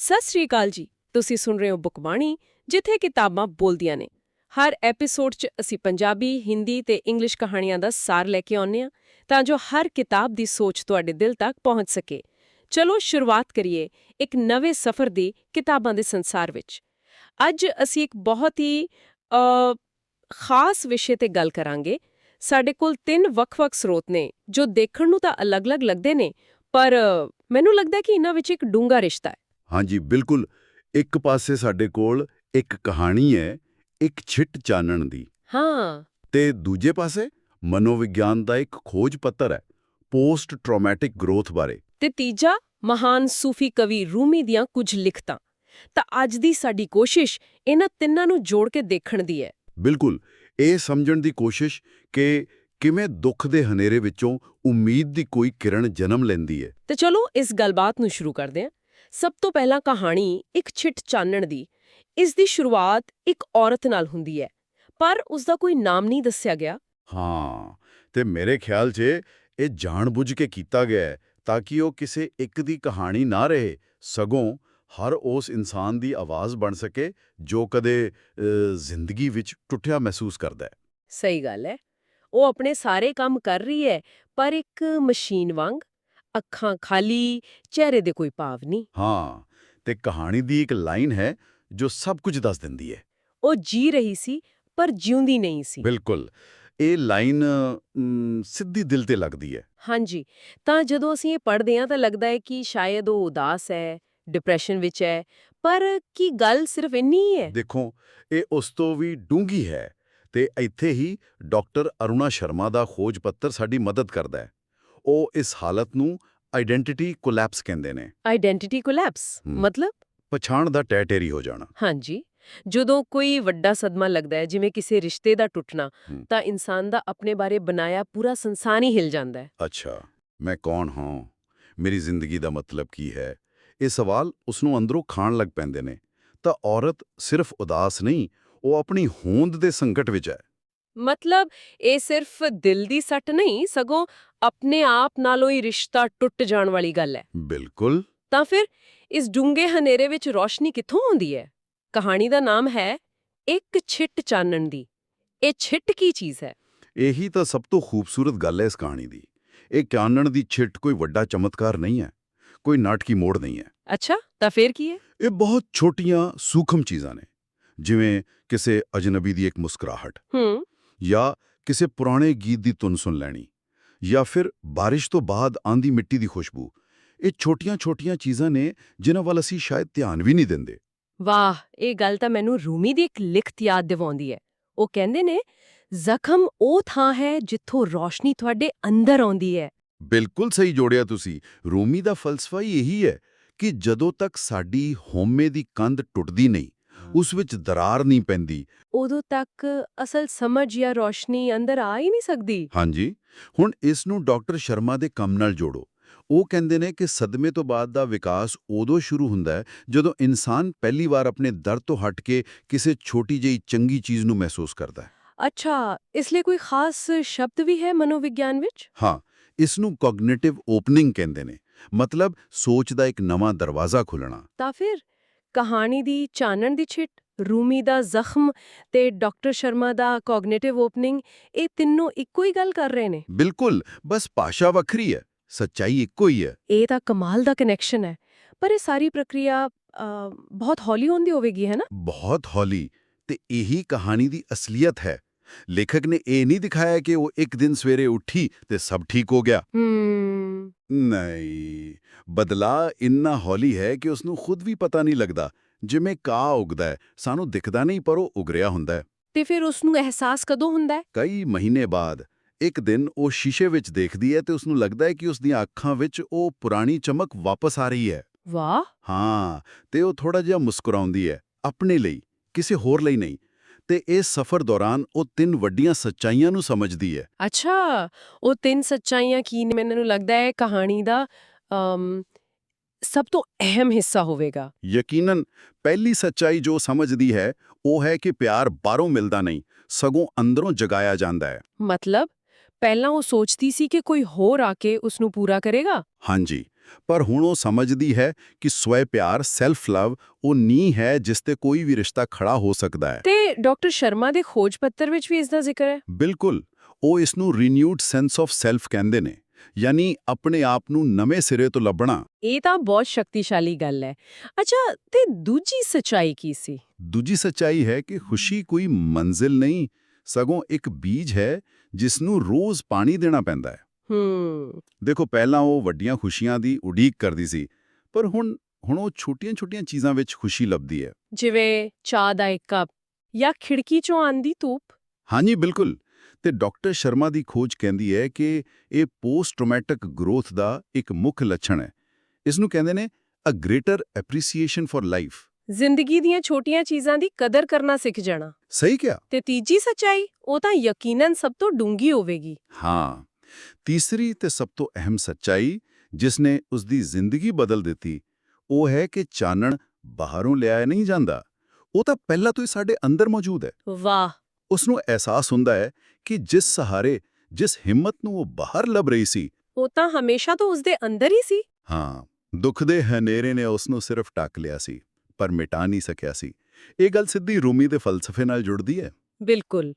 ਸਤਿ ਸ੍ਰੀ ਅਕਾਲ ਜੀ। ਤੁਸੀਂ ਸੁਣ ਰਹੇ ਹੋ ਬੁਕਬਾਣੀ, ਜਿੱਥੇ ਕਿਤਾਬਾਂ ਬੋਲਦੀਆਂ ਨੇ। ਹਰ ਐਪੀਸੋਡ 'ਚ ਅਸੀਂ ਪੰਜਾਬੀ, ਹਿੰਦੀ ਤੇ ਇੰਗਲਿਸ਼ ਕਹਾਣੀਆਂ ਦਾ ਸਾਰ ਲੈ ਕੇ ਆਉਂਦੇ ਹਾਂ, ਤਾਂ ਜੋ ਹਰ ਕਿਤਾਬ ਦੀ ਸੋਚ ਤੁਹਾਡੇ ਦਿਲ ਤੱਕ ਪਹੁੰਚ ਸਕੇ। ਚਲੋ ਸ਼ੁਰੂਆਤ ਕਰੀਏ ਇੱਕ ਨਵੇਂ ਸਫ਼ਰ ਦੀ ਕਿਤਾਬਾਂ ਦੇ ਸੰਸਾਰ ਵਿੱਚ। ਅੱਜ ਅਸੀਂ ਇੱਕ ਬਹੁਤ ਹੀ ਖਾਸ ਵਿਸ਼ੇ ਤੇ ਗੱਲ ਕਰਾਂਗੇ। ਸਾਡੇ ਕੋਲ ਤਿੰਨ ਵੱਖ-ਵੱਖ ਸਰੋਤ ਨੇ, ਜੋ ਦੇਖਣ ਨੂੰ ਤਾਂ ਅਲੱਗ-ਅਲੱਗ ਲੱਗਦੇ ਨੇ, ਪਰ ਮੈਨੂੰ ਲੱਗਦਾ ਕਿ ਇਹਨਾਂ ਵਿੱਚ ਇੱਕ ਡੂੰਘਾ ਰਿਸ਼ਤਾ ਹੈ। ਹਾਂਜੀ ਬਿਲਕੁਲ। ਇੱਕ ਪਾਸੇ ਸਾਡੇ ਕੋਲ ਇੱਕ ਕਹਾਣੀ ਹੈ ਇੱਕ ਛਿੱਟ ਚਾਨਣ ਦੀ। ਹਾਂ। ਤੇ ਦੂਜੇ ਪਾਸੇ ਮਨੋਵਿਗਿਆਨ ਦਾ ਇੱਕ ਖੋਜ ਪੱਤਰ ਹੈ ਪੋਸਟ ਟਰਾਮੈਟਿਕ ਗਰੋਥ ਬਾਰੇ। ਤੇ ਤੀਜਾ ਮਹਾਨ ਸੂਫੀ ਕਵੀ ਰੂਮੀ ਦੀਆਂ ਕੁਝ ਲਿਖਤਾਂ। ਤਾਂ ਅੱਜ ਦੀ ਸਾਡੀ ਕੋਸ਼ਿਸ਼ ਇਹਨਾਂ ਤਿੰਨਾਂ ਨੂੰ ਜੋੜ ਕੇ ਦੇਖਣ ਦੀ ਹੈ। ਬਿਲਕੁਲ। ਇਹ ਸਮਝਣ ਦੀ ਕੋਸ਼ਿਸ਼ ਕਿ ਕਿਵੇਂ ਦੁੱਖ ਦੇ ਹਨੇਰੇ ਵਿੱਚੋਂ ਉਮੀਦ ਦੀ ਕੋਈ ਕਿਰਨ ਜਨਮ ਲੈਂਦੀ ਹੈ। ਤੇ ਚਲੋ ਇਸ ਗੱਲਬਾਤ ਨੂੰ ਸ਼ੁਰੂ ਕਰਦੇ ਹਾਂ। ਸਭ ਤੋਂ ਪਹਿਲਾਂ ਕਹਾਣੀ ਇੱਕ ਛਿੱਟ ਚਾਨਣ ਦੀ। ਇਸ ਦੀ ਸ਼ੁਰੂਆਤ ਇੱਕ ਔਰਤ ਨਾਲ ਹੁੰਦੀ ਹੈ। ਪਰ ਉਸ ਦਾ ਕੋਈ ਨਾਮ ਨਹੀਂ ਦੱਸਿਆ ਗਿਆ। ਹਾਂ ਤੇ ਮੇਰੇ ਖਿਆਲ 'ਚ ਇਹ ਜਾਣਬੁੱਝ ਕੇ ਕੀਤਾ ਗਿਆ ਹੈ ਤਾਂ ਕਿ ਉਹ ਕਿਸੇ ਇੱਕ ਦੀ ਕਹਾਣੀ ਨਾ ਰਹੇ ਸਗੋਂ ਹਰ ਉਸ ਇਨਸਾਨ ਦੀ ਆਵਾਜ਼ ਬਣ ਸਕੇ ਜੋ ਕਦੇ ਜ਼ਿੰਦਗੀ ਵਿੱਚ ਟੁੱਟਿਆ ਮਹਿਸੂਸ ਕਰਦਾ ਹੈ। ਸਹੀ ਗੱਲ ਹੈ। ਉਹ ਆਪਣੇ ਸਾਰੇ ਕੰਮ ਕਰ ਰਹੀ ਹੈ ਪਰ ਇੱਕ ਮਸ਼ੀਨ ਵਾਂਗ ਅੱਖਾਂ ਖਾਲੀ ਚਿਹਰੇ ਦੇ ਕੋਈ ਭਾਵ ਨਹੀਂ। ਹਾਂ ਤੇ ਕਹਾਣੀ ਦੀ ਇੱਕ ਲਾਈਨ ਹੈ ਜੋ ਸਭ ਕੁਝ ਦੱਸ ਦਿੰਦੀ ਹੈ। ਉਹ ਜੀ ਰਹੀ ਸੀ ਪਰ ਜਿਉਂਦੀ ਨਹੀਂ ਸੀ। ਬਿਲਕੁਲ ਇਹ ਲਾਈਨ ਸਿੱਧੀ ਦਿਲ ਤੇ ਲੱਗਦੀ ਹੈ। ਹਾਂਜੀ ਤਾਂ ਜਦੋਂ ਅਸੀਂ ਇਹ ਪੜ੍ਹਦੇ ਹਾਂ ਤਾਂ ਲੱਗਦਾ ਹੈ ਕਿ ਸ਼ਾਇਦ ਉਹ ਉਦਾਸ ਹੈ ਡਿਪਰੈਸ਼ਨ ਵਿੱਚ ਹੈ ਪਰ ਕੀ ਗੱਲ ਸਿਰਫ ਇੰਨੀ ਹੀ ਹੈ? ਦੇਖੋ ਇਹ ਉਸ ਤੋਂ ਵੀ ਡੂੰਗੀ ਹੈ ਤੇ ਇੱਥੇ ਹੀ ਡਾਕਟਰ ਅਰੁਣਾ ਸ਼ਰਮਾ ਦਾ ਖੋਜ ਪੱਤਰ ਸਾਡੀ ਮਦਦ ਕਰਦਾ ਹੈ। ਉਹ ਇਸ ਹਾਲਤ ਨੂੰ ਆਇਡੈਂਟੀਟੀ ਕੋਲੈਪਸ ਕਹਿੰਦੇ ਨੇ। Identity collapse. ਮਤਲਬ? ਪਛਾਣ ਦਾ ਟੈਟੇਰੀ ਹੋ ਜਾਣਾ। ਹਾਂਜੀ। ਜਦੋਂ ਕੋਈ ਵੱਡਾ ਸਦਮਾ ਲੱਗਦਾ ਹੈ ਜਿਵੇਂ ਕਿਸੇ ਰਿਸ਼ਤੇ ਦਾ ਟੁੱਟਣਾ। ਤਾਂ ਇਨਸਾਨ ਦਾ ਆਪਣੇ ਬਾਰੇ ਬਣਾਇਆ ਪੂਰਾ ਸੰਸਾਰ ਹੀ ਹਿਲ ਜਾਂਦਾ ਹੈ। ਅੱਛਾ ਮੈਂ ਕੌਣ ਹਾਂ? ਮੇਰੀ ਜ਼ਿੰਦਗੀ ਦਾ ਮਤਲਬ ਕੀ ਹੈ? ਇਹ ਸਵਾਲ ਉਸ ਨੂੰ ਅੰਦਰੋਂ ਖਾਣ ਲੱਗ ਪੈਂਦੇ ਨੇ। ਤਾਂ ਔਰਤ ਸਿਰਫ ਉਦਾਸ ਨਹੀਂ ਉਹ ਆਪਣੀ ਹੋਂਦ ਦੇ ਸੰਕਟ ਵਿੱਚ ਹੈ। ਮਤਲਬ ਇਹ ਸਿਰਫ ਦਿਲ ਦੀ ਸੱਟ ਨਹੀਂ ਸਗੋਂ ਆਪਣੇ ਆਪ ਨਾਲੋਂ ਹੀ ਰਿਸ਼ਤਾ ਟੁੱਟ ਜਾਣ ਵਾਲੀ ਗੱਲ ਹੈ। ਬਿਲਕੁਲ। ਤਾਂ ਫਿਰ ਇਸ ਡੂੰਘੇ ਹਨੇਰੇ ਵਿੱਚ ਰੋਸ਼ਨੀ ਕਿੱਥੋਂ ਆਉਂਦੀ ਹੈ? ਕਹਾਣੀ ਦਾ ਨਾਮ ਹੈ ਇੱਕ ਛਿੱਟ ਚਾਨਣ ਦੀ। ਇਹ ਛਿੱਟ ਕੀ ਚੀਜ਼ ਹੈ? ਇਹੀ ਤਾਂ ਸਭ ਤੋਂ ਖੂਬਸੂਰਤ ਗੱਲ ਹੈ ਇਸ ਕਹਾਣੀ ਦੀ। ਇਹ ਚਾਨਣ ਦੀ ਛਿੱਟ ਕੋਈ ਵੱਡਾ ਚਮਤਕਾਰ ਨਹੀਂ ਹੈ ਕੋਈ ਨਾਟਕੀ ਮੋੜ ਨਹੀਂ ਹੈ। ਅੱਛਾ ਤਾਂ ਫਿਰ ਕੀ ਹੈ? ਇਹ ਬਹੁਤ ਛੋਟੀਆਂ ਸੂਖਮ ਚੀਜ਼ਾਂ ਨੇ ਜਿਵੇਂ ਕਿਸੇ ਅਜਨਬੀ ਦੀ ਇੱਕ ਮੁਸਕਰਾਹਟ ਹੂੰ। ਜਾਂ ਕਿਸੇ ਪੁਰਾਣੇ ਗੀਤ ਦੀ ਧੁਨ ਸੁਣ ਲੈਣੀ। ਜਾਂ ਫਿਰ ਬਾਰਿਸ਼ ਤੋਂ ਬਾਅਦ ਆਂਦੀ ਮਿੱਟੀ ਦੀ ਖੁਸ਼ਬੂ। ਇਹ ਛੋਟੀਆਂ-ਛੋਟੀਆਂ ਚੀਜ਼ਾਂ ਨੇ ਜਿਨ੍ਹਾਂ ਵੱਲ ਅਸੀਂ ਸ਼ਾਇਦ ਧਿਆਨ ਵੀ ਨਹੀਂ ਦਿੰਦੇ। ਵਾਹ ਇਹ ਗੱਲ ਤਾਂ ਮੈਨੂੰ ਰੂਮੀ ਦੀ ਇੱਕ ਲਿਖਤ ਯਾਦ ਦਿਵਾਉਂਦੀ ਹੈ। ਉਹ ਕਹਿੰਦੇ ਨੇ ਜ਼ਖਮ ਉਹ ਥਾਂ ਹੈ ਜਿੱਥੋਂ ਰੋਸ਼ਨੀ ਤੁਹਾਡੇ ਅੰਦਰ ਆਉਂਦੀ ਹੈ। ਬਿਲਕੁਲ ਸਹੀ ਜੋੜਿਆ ਤੁਸੀਂ। ਰੂਮੀ ਦਾ ਫਲਸਫਾ ਹੀ ਇਹੀ ਹੈ ਕਿ ਜਦੋਂ ਤੱਕ ਸਾਡੀ ਹਉਮੈ ਦੀ ਕੰਧ ਟੁੱਟਦੀ ਨਹੀਂ ਉਸ ਵਿੱਚ ਦਰਾਰ ਨਹੀਂ ਪੈਂਦੀ। ਉਦੋਂ ਤੱਕ ਅਸਲ ਸਮਝ ਜਾਂ ਰੋਸ਼ਨੀ ਅੰਦਰ ਆ ਹੀ ਨਹੀਂ ਸਕਦੀ। ਹਾਂਜੀ। ਹੁਣ ਇਸ ਨੂੰ ਡਾਕਟਰ ਸ਼ਰਮਾ ਦੇ ਕੰਮ ਨਾਲ ਜੋੜੋ। ਉਹ ਕਹਿੰਦੇ ਨੇ ਕਿ ਸਦਮੇ ਤੋਂ ਬਾਅਦ ਦਾ ਵਿਕਾਸ ਉਦੋਂ ਸ਼ੁਰੂ ਹੁੰਦਾ ਹੈ ਜਦੋਂ ਇਨਸਾਨ ਪਹਿਲੀ ਵਾਰ ਆਪਣੇ ਦਰਦ ਤੋਂ ਹਟ ਕੇ ਕਿਸੇ ਛੋਟੀ ਜਿਹੀ ਚੰਗੀ ਚੀਜ਼ ਨੂੰ ਮਹਿਸੂਸ ਕਰਦਾ ਹੈ। ਅੱਛਾ ਇਸ ਲਈ ਕੋਈ ਖਾਸ ਸ਼ਬਦ ਵੀ ਹੈ ਮਨੋਵਿਗਿਆਨ ਵਿੱਚ? ਹਾਂ ਇਸ ਨੂੰ ਕੋਗਨੀਟਿਵ ਓਪਨਿੰਗ ਕਹਿੰਦੇ ਨੇ। ਮਤਲਬ ਸੋਚ ਦਾ ਇੱਕ ਨਵਾਂ ਦਰਵਾਜ਼ਾ ਖੁੱਲਣਾ। ਤਾਂ ਫਿਰ ਕਹਾਣੀ ਦੀ ਚਾਨਣ ਦੀ ਛਿੱਟ ਰੂਮੀ ਦਾ ਜ਼ਖਮ ਤੇ ਡਾਕਟਰ ਸ਼ਰਮਾ ਦਾ ਕੋਗਨੀਟਿਵ ਓਪਨਿੰਗ ਇਹ ਤਿੰਨੋਂ ਇੱਕੋ ਹੀ ਗੱਲ ਕਰ ਰਹੇ ਨੇ। ਬਿਲਕੁਲ ਬਸ ਭਾਸ਼ਾ ਵੱਖਰੀ ਹੈ ਸੱਚਾਈ ਇੱਕੋ ਹੀ ਹੈ। ਇਹ ਤਾਂ ਕਮਾਲ ਦਾ ਕਨੈਕਸ਼ਨ ਹੈ ਪਰ ਇਹ ਸਾਰੀ ਪ੍ਰਕਿਰਿਆ ਬਹੁਤ ਹੌਲੀ ਹੁੰਦੀ ਹੋਵੇਗੀ ਹੈ ਨਾ? ਬਹੁਤ ਹੌਲੀ ਤੇ ਇਹੀ ਕਹਾਣੀ ਦੀ ਅਸਲੀਅਤ ਹੈ। ਲੇਖਕ ਨੇ ਇਹ ਨਹੀਂ ਦਿਖਾਇਆ ਕਿ ਉਹ ਇੱਕ ਦਿਨ ਸਵੇਰੇ ਉੱਠੀ ਤੇ ਸਭ ਠੀਕ ਹੋ ਗਿਆ। ਹੂੰ। ਨਹੀਂ। ਬਦਲਾ ਇੰਨਾ ਹੌਲੀ ਹੈ ਕਿ ਉਸ ਨੂੰ ਖੁਦ ਵੀ ਪਤਾ ਨਹੀਂ ਲੱਗਦਾ। ਜਿਵੇਂ ਕਾਂ ਉਗਦਾ ਹੈ ਸਾਨੂੰ ਦਿਖਦਾ ਨਹੀਂ ਪਰ ਉਹ ਉਗ ਰਿਹਾ ਹੁੰਦਾ ਹੈ। ਤੇ ਫਿਰ ਉਸ ਨੂੰ ਅਹਿਸਾਸ ਕਦੋਂ ਹੁੰਦਾ ਹੈ? ਕਈ ਮਹੀਨੇ ਬਾਅਦ ਇੱਕ ਦਿਨ ਉਹ ਸ਼ੀਸ਼ੇ ਵਿੱਚ ਦੇਖਦੀ ਹੈ ਤੇ ਉਸ ਨੂੰ ਲੱਗਦਾ ਹੈ ਕਿ ਉਸ ਦੀਆਂ ਅੱਖਾਂ ਵਿੱਚ ਉਹ ਪੁਰਾਣੀ ਚਮਕ ਵਾਪਸ ਆ ਰਹੀ ਹੈ। ਵਾਹ! ਹਾਂ ਤੇ ਉਹ ਥੋੜਾ ਜਿਹਾ ਮੁਸਕਰਾਉਂਦੀ ਹੈ ਆਪਣੇ ਲਈ ਕਿਸੇ ਹੋਰ ਲਈ ਨਹੀਂ। ਤੇ ਇਸ ਸਫ਼ਰ ਦੌਰਾਨ ਉਹ ਤਿੰਨ ਵੱਡੀਆਂ ਸੱਚਾਈਆਂ ਨੂੰ ਸਮਝਦੀ ਹੈ। ਅੱਛਾ ਉਹ ਤਿੰਨ ਸੱਚਾਈਆਂ ਕੀ ਨੇ? ਮੈਨੂੰ ਲੱਗਦਾ ਹੈ ਕਹਾਣੀ ਦਾ ਸਭ ਤੋਂ ਅਹਿਮ ਹਿੱਸਾ ਹੋਵੇਗਾ। ਯਕੀਨਨ ਪਹਿਲੀ ਸੱਚਾਈ ਜੋ ਸਮਝਦੀ ਹੈ ਉਹ ਹੈ ਕਿ ਪਿਆਰ ਬਾਹਰੋਂ ਮਿਲਦਾ ਨਹੀਂ ਸਗੋਂ ਅੰਦਰੋਂ ਜਗਾਇਆ ਜਾਂਦਾ ਹੈ। ਮਤਲਬ ਪਹਿਲਾਂ ਉਹ ਸੋਚਦੀ ਸੀ ਕਿ ਕੋਈ ਹੋਰ ਆ ਕੇ ਉਸ ਨੂੰ ਪੂਰਾ ਕਰੇਗਾ? ਹਾਂਜੀ। ਪਰ ਹੁਣ ਉਹ ਸਮਝਦੀ ਹੈ ਕਿ ਸਵੈ ਪਿਆਰ ਸੈਲਫ ਲਵ ਉਹ ਨੀ ਹੈ ਜਿਸ ਤੇ ਕੋਈ ਵੀ ਰਿਸ਼ਤਾ ਖੜਾ ਹੋ ਸਕਦਾ ਹੈ। ਤੇ ਡਾਕਟਰ ਸ਼ਰਮਾ ਦੇ ਖੋਜ ਪੱਤਰ ਵਿੱਚ ਵੀ ਇਸ ਦਾ ਜ਼ਿਕਰ ਹੈ? ਬਿਲਕੁਲ। ਉਹ ਇਸ ਨੂੰ ਰੀਨਿਊਡ ਸੈਂਸ ਆਫ ਸੈਲਫ ਕਹਿੰਦੇ ਨੇ ਯਾਨੀ ਆਪਣੇ ਆਪ ਨੂੰ ਨਵੇਂ ਸਿਰੇ ਤੋਂ ਲੱਭਣਾ। ਇਹ ਤਾਂ ਬਹੁਤ ਸ਼ਕਤੀਸ਼ਾਲੀ ਗੱਲ ਹੈ। ਅੱਛਾ ਤੇ ਦੂਜੀ ਸਚਾਈ ਕੀ ਸੀ? ਦੂਜੀ ਸੱਚਾਈ ਹੈ ਕਿ ਖੁਸ਼ੀ ਕੋਈ ਮੰਜ਼ਿਲ ਨਹੀਂ ਸਗੋਂ ਇੱਕ ਬੀਜ ਹੈ ਜਿਸ ਨੂੰ ਰੋਜ਼ ਪਾਣੀ ਦੇਣਾ ਪੈਂਦਾ ਹੈ। ਹੂੰ। ਦੇਖੋ ਪਹਿਲਾਂ ਉਹ ਵੱਡੀਆਂ ਖੁਸ਼ੀਆਂ ਦੀ ਉਡੀਕ ਕਰਦੀ ਸੀ ਪਰ ਹੁਣ ਹੁਣ ਉਹ ਛੋਟੀਆਂ-ਛੋਟੀਆਂ ਚੀਜ਼ਾਂ ਵਿੱਚ ਖੁਸ਼ੀ ਲੱਭਦੀ ਹੈ। ਜਿਵੇਂ ਚਾਹ ਦਾ ਇੱਕ ਕੱਪ ਜਾਂ ਖਿੜਕੀ ਚੋਂ ਆਂਦੀ ਧੂਪ। ਹਾਂਜੀ ਬਿਲਕੁਲ। ਤੇ ਡਾਕਟਰ ਸ਼ਰਮਾ ਦੀ ਖੋਜ ਕਹਿੰਦੀ ਹੈ ਕਿ ਇਹ ਪੋਸਟ ਟ੍ਰੋਮੈਟਿਕ ਗਰੋਥ ਦਾ ਇੱਕ ਮੁੱਖ ਲੱਛਣ ਹੈ। ਇਸ ਨੂੰ ਕਹਿੰਦੇ ਨੇ a greater appreciation for life ਜ਼ਿੰਦਗੀ ਦੀਆਂ ਛੋਟੀਆਂ ਚੀਜ਼ਾਂ ਦੀ ਕਦਰ ਕਰਨਾ ਸਿੱਖ ਜਾਣਾ। ਸਹੀ ਕਿਹਾ। ਤੇ ਤੀਜੀ ਸਚਾਈ ਉਹ ਤਾਂ ਯਕੀਨਨ ਸਭ ਤੋਂ ਡੂੰਗੀ ਹੋਵੇਗੀ। ਹਾਂ। ਤੀਸਰੀ ਤੇ ਸਭ ਤੋਂ ਅਹਿਮ ਸੱਚਾਈ ਜਿਸ ਨੇ ਉਸ ਦੀ ਜ਼ਿੰਦਗੀ ਬਦਲ ਦਿੱਤੀ ਉਹ ਹੈ ਕਿ ਚਾਨਣ ਬਾਹਰੋਂ ਲਿਆਇਆ ਨਹੀਂ ਜਾਂਦਾ। ਉਹ ਤਾਂ ਪਹਿਲਾਂ ਤੋਂ ਹੀ ਸਾਡੇ ਅੰਦਰ ਮੌਜੂਦ ਹੈ। ਵਾਹ! ਉਸ ਨੂੰ ਅਹਿਸਾਸ ਹੁੰਦਾ ਹੈ ਕਿ ਜਿਸ ਸਹਾਰੇ ਜਿਸ ਹਿੰਮਤ ਨੂੰ ਉਹ ਬਾਹਰ ਲੱਭ ਰਹੀ ਸੀ। ਉਹ ਤਾਂ ਹਮੇਸ਼ਾ ਤੋਂ ਉਸਦੇ ਅੰਦਰ ਹੀ ਸੀ। ਹਾਂ ਦੁੱਖ ਦੇ ਹਨੇਰੇ ਨੇ ਉਸ ਨੂੰ ਸਿਰਫ ਟੱਕ ਲਿਆ ਸੀ ਪਰ ਮਿਟਾ ਨਹੀਂ ਸਕਿਆ ਸੀ। ਇਹ ਗੱਲ ਸਿੱਧੀ ਰੂਮੀ ਦੇ ਫਲਸਫੇ ਨਾਲ ਜੁੜਦੀ ਹੈ। ਬਿਲਕੁਲ।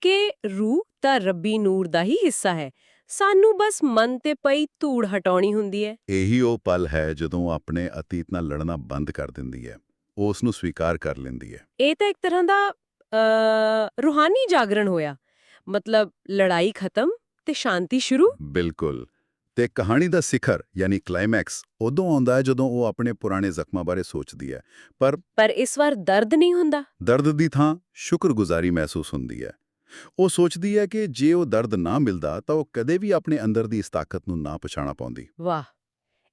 ਕਿ ਰੂਹ ਤਾਂ ਰੱਬੀ ਨੂਰ ਦਾ ਹੀ ਹਿੱਸਾ ਹੈ। ਸਾਨੂੰ ਬਸ ਮਨ ਤੇ ਪਈ ਧੂੜ ਹਟਾਉਣੀ ਹੁੰਦੀ ਹੈ। ਇਹੀ ਉਹ ਪਲ ਹੈ ਜਦੋਂ ਆਪਣੇ ਅਤੀਤ ਨਾਲ ਲੜਨਾ ਬੰਦ ਕਰ ਦਿੰਦੀ ਹੈ। ਉਸ ਨੂੰ ਸਵੀਕਾਰ ਕਰ ਲੈਂਦੀ ਹੈ। ਇਹ ਤਾਂ ਇੱਕ ਤਰ੍ਹਾਂ ਦਾ ਰੂਹਾਨੀ ਜਾਗਰਣ ਹੋਇਆ। ਮਤਲਬ ਲੜਾਈ ਖਤਮ ਤੇ ਸ਼ਾਂਤੀ ਸ਼ੁਰੂ। ਬਿਲਕੁਲ। ਤੇ ਕਹਾਣੀ ਦਾ ਸਿਖਰ ਯਾਨੀ ਕਲਾਈਮੈਕਸ ਉਦੋਂ ਆਉਂਦਾ ਹੈ ਜਦੋਂ ਉਹ ਆਪਣੇ ਪੁਰਾਣੇ ਜ਼ਖਮਾਂ ਬਾਰੇ ਸੋਚਦੀ ਹੈ। ਪਰ ਪਰ ਇਸ ਵਾਰ ਦਰਦ ਨਹੀਂ ਹੁੰਦਾ। ਦਰਦ ਦੀ ਥਾਂ ਸ਼ੁਕਰਗੁਜ਼ਾਰੀ ਮਹਿਸੂਸ ਹੁੰਦੀ ਹੈ। ਉਹ ਸੋਚਦੀ ਹੈ ਕਿ ਜੇ ਉਹ ਦਰਦ ਨਾ ਮਿਲਦਾ ਤਾਂ ਉਹ ਕਦੇ ਵੀ ਆਪਣੇ ਅੰਦਰ ਦੀ ਇਸ ਤਾਕਤ ਨੂੰ ਨਾ ਪਛਾਣਾ ਪਾਉਂਦੀ। ਵਾਹ!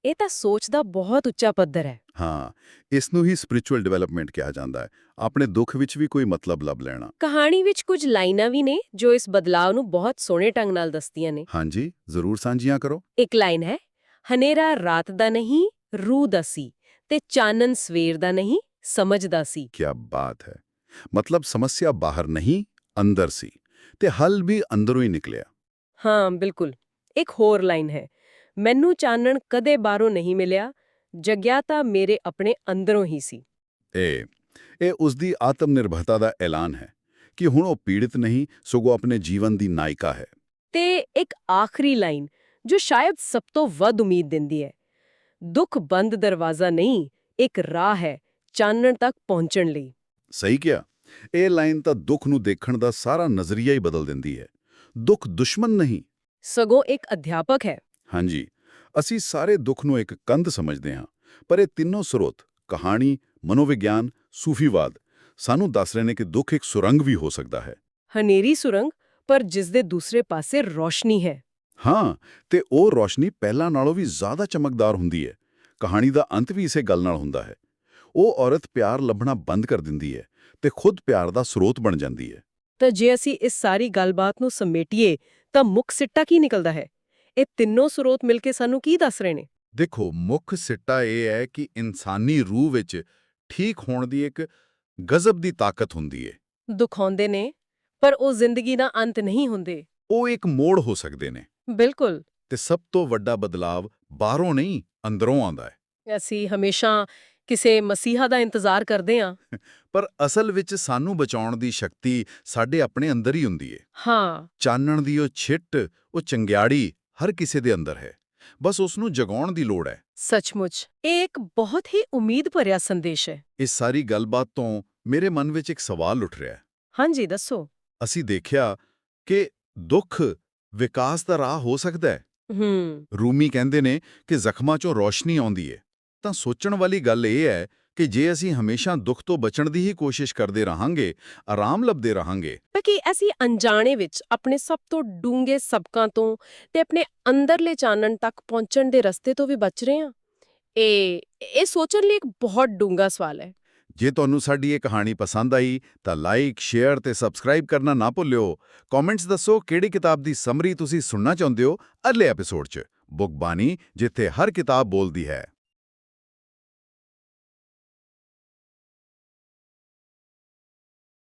ਇਹ ਤਾਂ ਸੋਚ ਦਾ ਬਹੁਤ ਉੱਚਾ ਪੱਧਰ ਹੈ। ਹਾਂ ਇਸ ਨੂੰ ਹੀ ਸਪਿਰਚੁਅਲ ਡਿਵੈਲਪਮੈਂਟ ਕਿਹਾ ਜਾਂਦਾ ਹੈ। ਆਪਣੇ ਦੁੱਖ ਵਿੱਚ ਵੀ ਕੋਈ ਮਤਲਬ ਲੱਭ ਲੈਣਾ। ਕਹਾਣੀ ਵਿੱਚ ਕੁਝ ਲਾਈਨਾਂ ਵੀ ਨੇ ਜੋ ਇਸ ਬਦਲਾਅ ਨੂੰ ਬਹੁਤ ਸੋਹਣੇ ਢੰਗ ਨਾਲ ਦੱਸਦੀਆਂ ਨੇ। ਹਾਂਜੀ ਜ਼ਰੂਰ ਸਾਂਝੀਆਂ ਕਰੋ। ਇੱਕ ਲਾਈਨ ਹੈ ਹਨੇਰਾ ਰਾਤ ਦਾ ਨਹੀਂ ਰੂਹ ਦਾ ਸੀ ਤੇ ਚਾਨਣ ਸਵੇਰ ਦਾ ਨਹੀਂ ਸਮਝਦਾ ਸੀ। ਕੀ ਬਾਤ ਹੈ। ਮਤਲਬ ਸਮੱਸਿਆ ਬਾਹਰ ਨਹੀਂ ਅੰਦਰ ਸੀ ਤੇ ਹੱਲ ਵੀ ਅੰਦਰੋਂ ਹੀ ਨਿਕਲਿਆ। ਹਾਂ ਬਿਲਕੁਲ। ਇੱਕ ਹੋਰ ਲਾਈਨ ਹੈ। ਮੈਨੂੰ ਚਾਨਣ ਕਦੇ ਬਾਹਰੋਂ ਨਹੀਂ ਮਿਲਿਆ ਜਗਿਆ ਤਾਂ ਮੇਰੇ ਆਪਣੇ ਅੰਦਰੋਂ ਹੀ ਸੀ। ਇਹ ਇਹ ਉਸ ਦੀ ਆਤਮ ਨਿਰਭਰਤਾ ਦਾ ਐਲਾਨ ਹੈ ਕਿ ਹੁਣ ਉਹ ਪੀੜਿਤ ਨਹੀਂ ਸਗੋਂ ਆਪਣੇ ਜੀਵਨ ਦੀ ਨਾਇਕਾ ਹੈ। ਤੇ ਇੱਕ ਆਖਰੀ ਲਾਈਨ ਜੋ ਸ਼ਾਇਦ ਸਭ ਤੋਂ ਵੱਧ ਉਮੀਦ ਦਿੰਦੀ ਹੈ। ਦੁੱਖ ਬੰਦ ਦਰਵਾਜ਼ਾ ਨਹੀਂ ਇੱਕ ਰਾਹ ਹੈ ਚਾਨਣ ਤੱਕ ਪਹੁੰਚਣ ਲਈ। ਸਹੀ ਕਿਹਾ। ਇਹ ਲਾਈਨ ਤਾਂ ਦੁੱਖ ਨੂੰ ਦੇਖਣ ਦਾ ਸਾਰਾ ਨਜ਼ਰੀਆ ਹੀ ਬਦਲ ਦਿੰਦੀ ਹੈ। ਦੁੱਖ ਦੁਸ਼ਮਣ ਨਹੀਂ। ਸਗੋਂ ਇੱਕ ਅਧਿਆਪਕ ਹੈ। ਹਾਂਜੀ ਅਸੀਂ ਸਾਰੇ ਦੁੱਖ ਨੂੰ ਇੱਕ ਕੰਧ ਸਮਝਦੇ ਹਾਂ ਪਰ ਇਹ ਤਿੰਨੋਂ ਸਰੋਤ ਕਹਾਣੀ ਮਨੋਵਿਗਿਆਨ ਸੂਫੀਵਾਦ ਸਾਨੂੰ ਦੱਸ ਰਹੇ ਨੇ ਕਿ ਦੁੱਖ ਇੱਕ ਸੁਰੰਗ ਵੀ ਹੋ ਸਕਦਾ ਹੈ। ਹਨੇਰੀ ਸੁਰੰਗ ਪਰ ਜਿਸ ਦੇ ਦੂਸਰੇ ਪਾਸੇ ਰੋਸ਼ਨੀ ਹੈ। ਹਾਂ ਤੇ ਉਹ ਰੋਸ਼ਨੀ ਪਹਿਲਾਂ ਨਾਲੋਂ ਵੀ ਜ਼ਿਆਦਾ ਚਮਕਦਾਰ ਹੁੰਦੀ ਹੈ। ਕਹਾਣੀ ਦਾ ਅੰਤ ਵੀ ਇਸੇ ਗੱਲ ਨਾਲ ਹੁੰਦਾ ਹੈ। ਉਹ ਔਰਤ ਪਿਆਰ ਲੱਭਣਾ ਬੰਦ ਕਰ ਦਿੰਦੀ ਹੈ। ਤੇ ਖੁਦ ਪਿਆਰ ਦਾ ਸਰੋਤ ਬਣ ਜਾਂਦੀ ਹੈ। ਤਾਂ ਜੇ ਅਸੀਂ ਇਸ ਸਾਰੀ ਗੱਲਬਾਤ ਨੂੰ ਸਮੇਟੀਏ ਤਾਂ ਮੁੱਖ ਸਿੱਟਾ ਕੀ ਨਿਕਲਦਾ ਹੈ? ਇਹ ਤਿੰਨੋਂ ਸਰੋਤ ਮਿਲ ਕੇ ਸਾਨੂੰ ਕੀ ਦੱਸ ਰਹੇ ਨੇ? ਦੇਖੋ ਮੁੱਖ ਸਿੱਟਾ ਇਹ ਹੈ ਕਿ ਇਨਸਾਨੀ ਰੂਹ ਵਿੱਚ ਠੀਕ ਹੋਣ ਦੀ ਇੱਕ ਗਜ਼ਬ ਦੀ ਤਾਕਤ ਹੁੰਦੀ ਹੈ। ਦੁਖਾਉਂਦੇ ਨੇ ਪਰ ਉਹ ਜ਼ਿੰਦਗੀ ਦਾ ਅੰਤ ਨਹੀਂ ਹੁੰਦੇ। ਉਹ ਇੱਕ ਮੋੜ ਹੋ ਸਕਦੇ ਨੇ। ਬਿਲਕੁਲ। ਤੇ ਸਭ ਤੋਂ ਵੱਡਾ ਬਦਲਾਵ ਬਾਹਰੋਂ ਨਹੀਂ ਅੰਦਰੋਂ ਆਉਂਦਾ ਹੈ। ਅਸੀਂ ਹਮੇਸ਼ਾ ਕਿਸੇ ਮਸੀਹਾ ਦਾ ਇੰਤਜ਼ਾਰ ਕਰਦੇ ਹਾਂ ਪਰ ਅਸਲ ਵਿੱਚ ਸਾਨੂੰ ਬਚਾਉਣ ਦੀ ਸ਼ਕਤੀ ਸਾਡੇ ਆਪਣੇ ਅੰਦਰ ਹੀ ਹੁੰਦੀ ਹੈ ਹਾਂ। ਚਾਨਣ ਦੀ ਉਹ ਛਿੱਟ ਉਹ ਚੰਗਿਆੜੀ ਹਰ ਕਿਸੇ ਦੇ ਅੰਦਰ ਹੈ। ਬਸ ਉਸ ਨੂੰ ਜਗਾਉਣ ਦੀ ਲੋੜ ਹੈ। ਸੱਚਮੁੱਚ ਇਹ ਇੱਕ ਬਹੁਤ ਹੀ ਉਮੀਦ ਭਰਿਆ ਸੰਦੇਸ਼ ਹੈ। ਇਸ ਸਾਰੀ ਗੱਲਬਾਤ ਤੋਂ ਮੇਰੇ ਮਨ ਵਿੱਚ ਇੱਕ ਸਵਾਲ ਉੱਠ ਰਿਹਾ ਹੈ। ਹਾਂਜੀ ਦੱਸੋ। ਅਸੀਂ ਦੇਖਿਆ ਕਿ ਦੁੱਖ ਵਿਕਾਸ ਦਾ ਰਾਹ ਹੋ ਸਕਦਾ ਹੈ। ਹੂੰ। ਰੂਮੀ ਕਹਿੰਦੇ ਨੇ ਕਿ ਜ਼ਖਮਾਂ 'ਚੋਂ ਰੋਸ਼ਨੀ ਆਉਂਦੀ ਹੈ ਤਾਂ ਸੋਚਣ ਵਾਲੀ ਗੱਲ ਇਹ ਹੈ ਕਿ ਜੇ ਅਸੀਂ ਹਮੇਸ਼ਾ ਦੁੱਖ ਤੋਂ ਬਚਣ ਦੀ ਹੀ ਕੋਸ਼ਿਸ਼ ਕਰਦੇ ਰਹਾਂਗੇ ਆਰਾਮ ਲੱਭਦੇ ਰਹਾਂਗੇ। ਤਾਂ ਕਿ ਅਸੀਂ ਅਣਜਾਣੇ ਵਿੱਚ ਆਪਣੇ ਸਭ ਤੋਂ ਡੂੰਘੇ ਸਬਕਾਂ ਤੋਂ ਤੇ ਆਪਣੇ ਅੰਦਰਲੇ ਚਾਨਣ ਤੱਕ ਪਹੁੰਚਣ ਦੇ ਰਸਤੇ ਤੋਂ ਵੀ ਬਚ ਰਹੇ ਹਾਂ। ਇਹ ਇਹ ਸੋਚਣ ਲਈ ਇੱਕ ਬਹੁਤ ਡੂੰਘਾ ਸਵਾਲ ਹੈ। ਜੇ ਤੁਹਾਨੂੰ ਸਾਡੀ ਇਹ ਕਹਾਣੀ ਪਸੰਦ ਆਈ ਤਾਂ ਲਾਈਕ ਸ਼ੇਅਰ ਤੇ ਸਬਸਕ੍ਰਾਈਬ ਕਰਨਾ ਨਾ ਭੁੱਲਿਓ। ਕਮੈਂਟਸ ਦੱਸੋ ਕਿਹੜੀ ਕਿਤਾਬ ਦੀ ਸਮਰੀ ਤੁਸੀਂ ਸੁਣਨਾ ਚਾਹੁੰਦੇ ਹੋ ਅਗਲੇ ਐਪੀਸੋਡ 'ਚ। ਬੁੱਕ ਬਾਣੀ ਜਿੱਥੇ ਹਰ ਕਿਤਾਬ ਬੋਲਦੀ ਹੈ।